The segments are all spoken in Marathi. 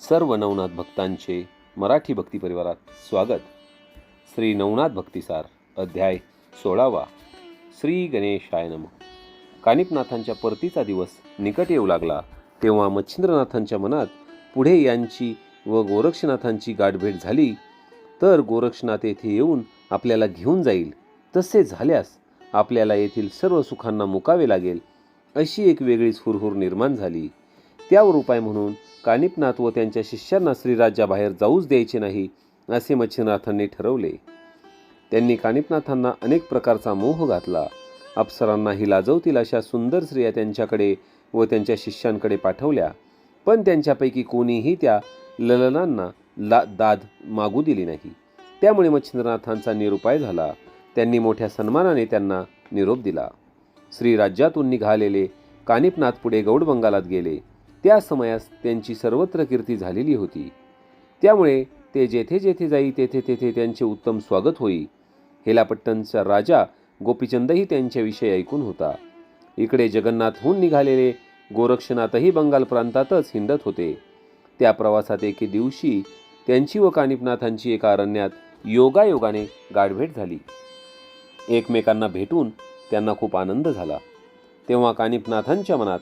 सर्व नवनाथ भक्तांचे मराठी भक्ती परिवारात स्वागत. श्री नवनाथ भक्तिसार अध्याय सोळावा. श्री गणेशाय नम. कानिपनाथांच्या परतीचा दिवस निकट येऊ लागला तेव्हा मच्छिंद्रनाथांच्या मनात पुढे यांची व गोरक्षनाथांची गाठभेट झाली तर गोरक्षनाथ येथे येऊन आपल्याला घेऊन जाईल. तसे झाल्यास आपल्याला येथील सर्व सुखांना मुकावे लागेल अशी एक वेगळीच हुरहुर निर्माण झाली. त्यावर उपाय म्हणून कानिपनाथ व त्यांच्या शिष्यांना श्रीराज्याबाहेर जाऊच द्यायचे नाही असे मच्छिंद्रनाथांनी ठरवले. त्यांनी कानिपनाथांना अनेक प्रकारचा मोह घातला. अप्सरांनाही लाजवतील अशा सुंदर स्त्रिया त्यांच्याकडे व त्यांच्या शिष्यांकडे पाठवल्या. पण त्यांच्यापैकी कोणीही त्या ललनांना ला दाद मागू दिली नाही. त्यामुळे मच्छिंद्रनाथांचा निरुपाय झाला. त्यांनी मोठ्या सन्मानाने त्यांना निरोप दिला. श्रीराज्यातून निघालेले कानिपनाथ पुढे गौडबंगालात गेले. त्या समयास त्यांची सर्वत्र कीर्ती झालेली होती. त्यामुळे ते जेथे जेथे जाई तेथे तेथे त्यांचे उत्तम स्वागत होई. हेलापट्टणचा राजा गोपीचंदही त्यांच्याविषयी ऐकून होता. इकडे जगन्नाथहून निघालेले गोरक्षनाथही बंगाल प्रांतातच हिंडत होते. त्या प्रवासात एके दिवशी त्यांची व कानिपनाथांची एका अरण्यात योगायोगाने गाठभेट झाली. एकमेकांना भेटून त्यांना खूप आनंद झाला. तेव्हा कानिपनाथांच्या मनात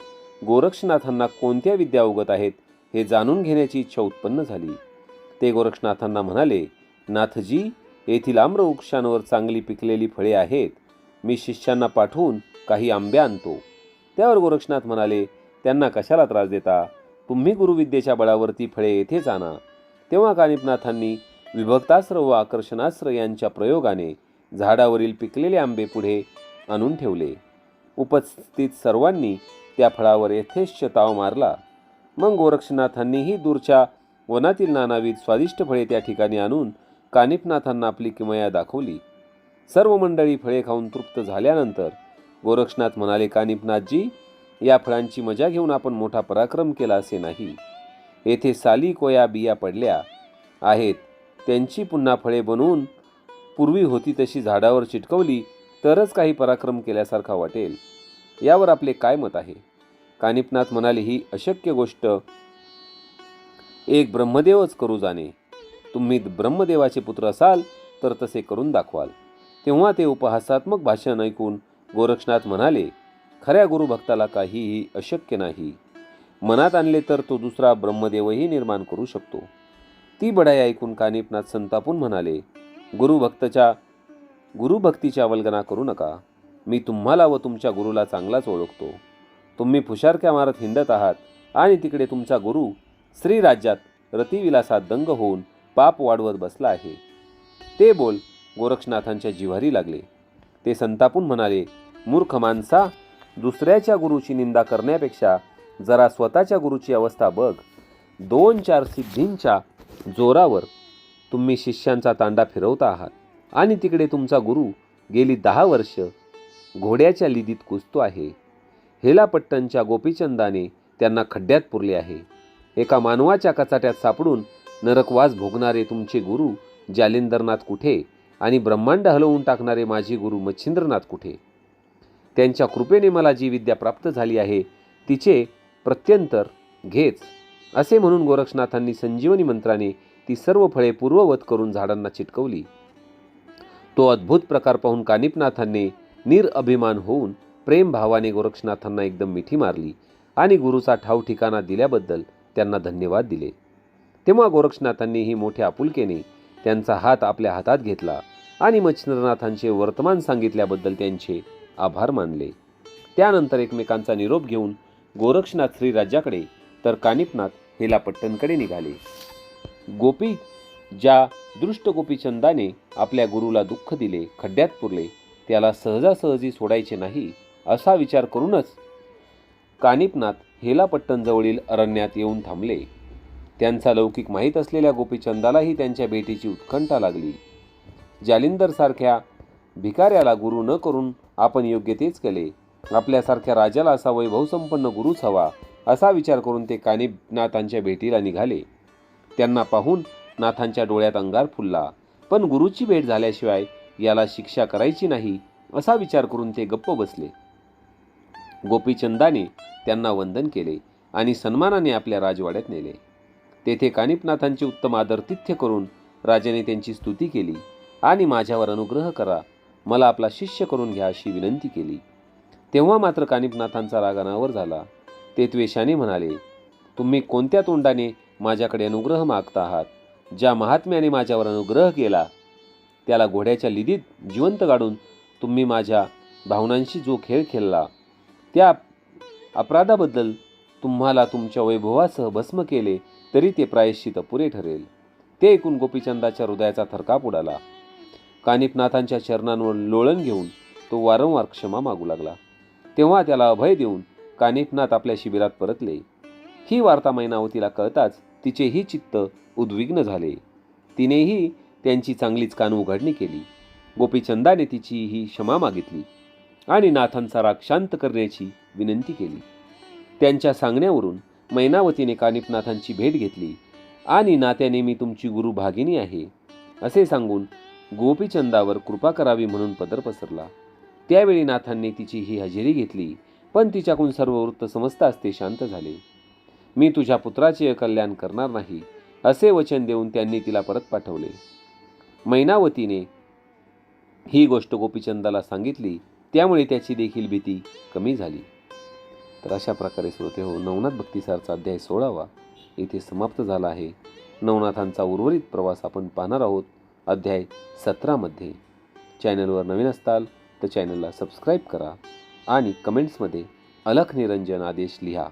गोरक्षनाथांना कोणत्या विद्या उगत आहेत हे जाणून घेण्याची इच्छा उत्पन्न झाली. ते गोरक्षनाथांना म्हणाले नाथजी येथील आम्रवृक्षांवर चांगली पिकलेली फळे आहेत. मी शिष्यांना पाठवून काही आंबे आणतो. त्यावर गोरक्षनाथ म्हणाले त्यांना कशाला त्रास देता? तुम्ही गुरुविद्येच्या बळावरती फळे येथेच आणा तेव्हा कानिपनाथांनी विभक्तास्त्र व आकर्षणास्त्र यांच्या प्रयोगाने झाडावरील पिकलेले आंबे पुढे आणून ठेवले. उपस्थित सर्वांनी त्या फळावर यथेच्छ ताव मारला. मग गोरक्षनाथांनीही दूरच्या वनातील नानाविध स्वादिष्ट फळे त्या ठिकाणी आणून कानिपनाथांना आपली किमया दाखवली. सर्व मंडळी फळे खाऊन तृप्त झाल्यानंतर गोरक्षनाथ म्हणाले कानिपनाथजी या फळांची मजा घेऊन आपण मोठा पराक्रम केला असे नाही. येथे साली कोया बिया पडल्या आहेत. त्यांची पुन्हा फळे बनवून पूर्वी होती तशी झाडावर चिटकवली तरच काही पराक्रम केल्यासारखा वाटेल. यावर आपले काय मत आहे? कानिपनाथ म्हणाले ही अशक्य गोष्ट. एक ब्रह्मदेवच करू जाणे. तुम्ही ब्रह्मदेवाचे पुत्र असाल तर तसे करून दाखवाल. तेव्हा ते उपहासात्मक भाषण ऐकून गोरक्षनाथ म्हणाले खऱ्या गुरुभक्ताला काहीही अशक्य नाही. मनात आणले तर तो दुसरा ब्रह्मदेवही निर्माण करू शकतो. ती बढाई ऐकून कानिपनाथ संतापून म्हणाले गुरुभक्तच्या गुरुभक्तीच्या अवलगना करू नका. मी तुम्हाला व तुमच्या गुरुला चांगलाच ओळखतो. तुम्ही फुशारक्या मारत हिंडत आहात? आणि तिकडे तुमचा गुरु श्रीराज्यात रतिविलासात दंग होऊन पाप वाढवत बसला आहे. ते बोल गोरक्षनाथांच्या जिव्हारी लागले. ते संतापून म्हणाले मूर्ख माणसा दुसऱ्याच्या गुरुची निंदा करण्यापेक्षा जरा स्वतःच्या गुरुची अवस्था बघ. दोन चार सिद्धींच्या जोरावर तुम्ही शिष्यांचा तांडा फिरवता आहात. आणि तिकडे तुमचा गुरु गेली दहा वर्ष घोड्याच्या लिदीत कुसतो आहे. हेलापट्टणच्या गोपीचंदाने त्यांना खड्ड्यात पुरले आहे. एका मानवाच्या कचाट्यात सापडून नरकवास भोगणारे तुमचे गुरु जालिंदरनाथ कुठे आणि ब्रह्मांड हलवून टाकणारे माझे गुरु मच्छिंद्रनाथ कुठे? त्यांच्या कृपेने मला जी विद्या प्राप्त झाली आहे तिचे प्रत्यंतर घेच असे म्हणून गोरक्षनाथांनी संजीवनी मंत्राने ती सर्व फळे पूर्ववत करून झाडांना चिटकवली. तो अद्भुत प्रकार पाहून कानिपनाथांनी निरअभिमान होऊन प्रेमभावाने गोरक्षनाथांना एकदम मिठी मारली आणि गुरुचा ठाव ठिकाणा दिल्याबद्दल त्यांना धन्यवाद दिले. तेव्हा गोरक्षनाथांनीही मोठ्या आपुलकेने त्यांचा हात आपल्या हातात घेतला आणि मच्छिंद्रनाथांचे वर्तमान सांगितल्याबद्दल त्यांचे आभार मानले. त्यानंतर एकमेकांचा निरोप घेऊन गोरक्षनाथ श्रीराज्याकडे तर कानिपनाथ हेलापट्टणकडे निघाले. गोपी ज्या दृष्ट गोपीचंदाने आपल्या गुरुला दुःख दिले खड्ड्यात पुरले त्याला सहजासहजी सोडायचे नाही असा विचार करूनच कानिपनाथ हेलापट्टणजवळील अरण्यात येऊन थांबले. त्यांचा लौकिक माहीत असलेल्या गोपीचंदालाही त्यांच्या भेटीची उत्कंठा लागली. जालिंदरसारख्या भिकाऱ्याला गुरु न करून आपण योग्य तेच केले. आपल्यासारख्या राजाला असा वैभवसंपन्न गुरुच हवा असा विचार करून ते कानिपनाथांच्या भेटीला निघाले. त्यांना पाहून नाथांच्या डोळ्यात अंगार फुलला. पण गुरुची भेट झाल्याशिवाय याला शिक्षा करायची नाही असा विचार करून ते गप्प बसले. गोपीचंदाने त्यांना वंदन केले आणि सन्मानाने आपल्या राजवाड्यात नेले. तेथे कानिपनाथांचे उत्तम आदरतिथ्य करून राजाने त्यांची स्तुती केली आणि माझ्यावर अनुग्रह करा मला आपला शिष्य करून घ्या अशी विनंती केली. तेव्हा मात्र कानिपनाथांचा राग अनावर झाला. ते त्वेषाने म्हणाले तुम्ही कोणत्या तोंडाने माझ्याकडे अनुग्रह मागता आहात ज्या महात्म्याने माझ्यावर अनुग्रह केला? त्याला घोड्याच्या लिदीत जिवंत काढून तुम्ही माझ्या भावनांशी जो खेळ खेळला त्या अपराधाबद्दल तुम्हाला तुमच्या वैभवासह भस्म केले तरी ते प्रायश्चित पुरे ठरेल. ते ऐकून गोपीचंदाच्या हृदयाचा थरकाप उडाला. कानिपनाथांच्या चरणांवर लोळण घेऊन तो वारंवार क्षमा मागू लागला. तेव्हा त्याला अभय देऊन कानिपनाथ आपल्या शिबिरात परतले. ही वार्ता मैनावतीला कळताच तिचेही चित्त उद्विग्न झाले. तिनेही त्यांची चांगलीच कान उघडणी केली. गोपीचंदाने तिची ही क्षमा मागितली. आणि नाथांचा राग शांत करण्याची विनंती केली. त्यांच्या सांगण्यावरून मैनावतीने कानिपनाथांची भेट घेतली. आणि नात्याने मी तुमची गुरु भागिनी आहे असे सांगून गोपीचंदावर कृपा करावी म्हणून पदर पसरला. त्यावेळी नाथांनी तिची ही हजेरी घेतली पण तिच्याकडून सर्व वृत्त समजताच ते शांत झाले. मी तुझ्या पुत्राचे कल्याण करणार नाही असे वचन देऊन त्यांनी तिला परत पाठवले. मैनावतीने ही गोष्ट गोपीचंदाला सांगितली त्यामुळे त्याची देखील भीती कमी झाली. तर अशा प्रकारे श्रोते हो नवनाथ भक्तिसारचा अध्याय सोळावा इथे समाप्त झाला आहे. नवनाथांचा उर्वरित प्रवास आपण पाहणार आहोत अध्याय सतरामध्ये चॅनलवर नवीन असताल तर चॅनलला सबस्क्राईब करा आणि कमेंट्समध्ये अलख निरंजन आदेश लिहा.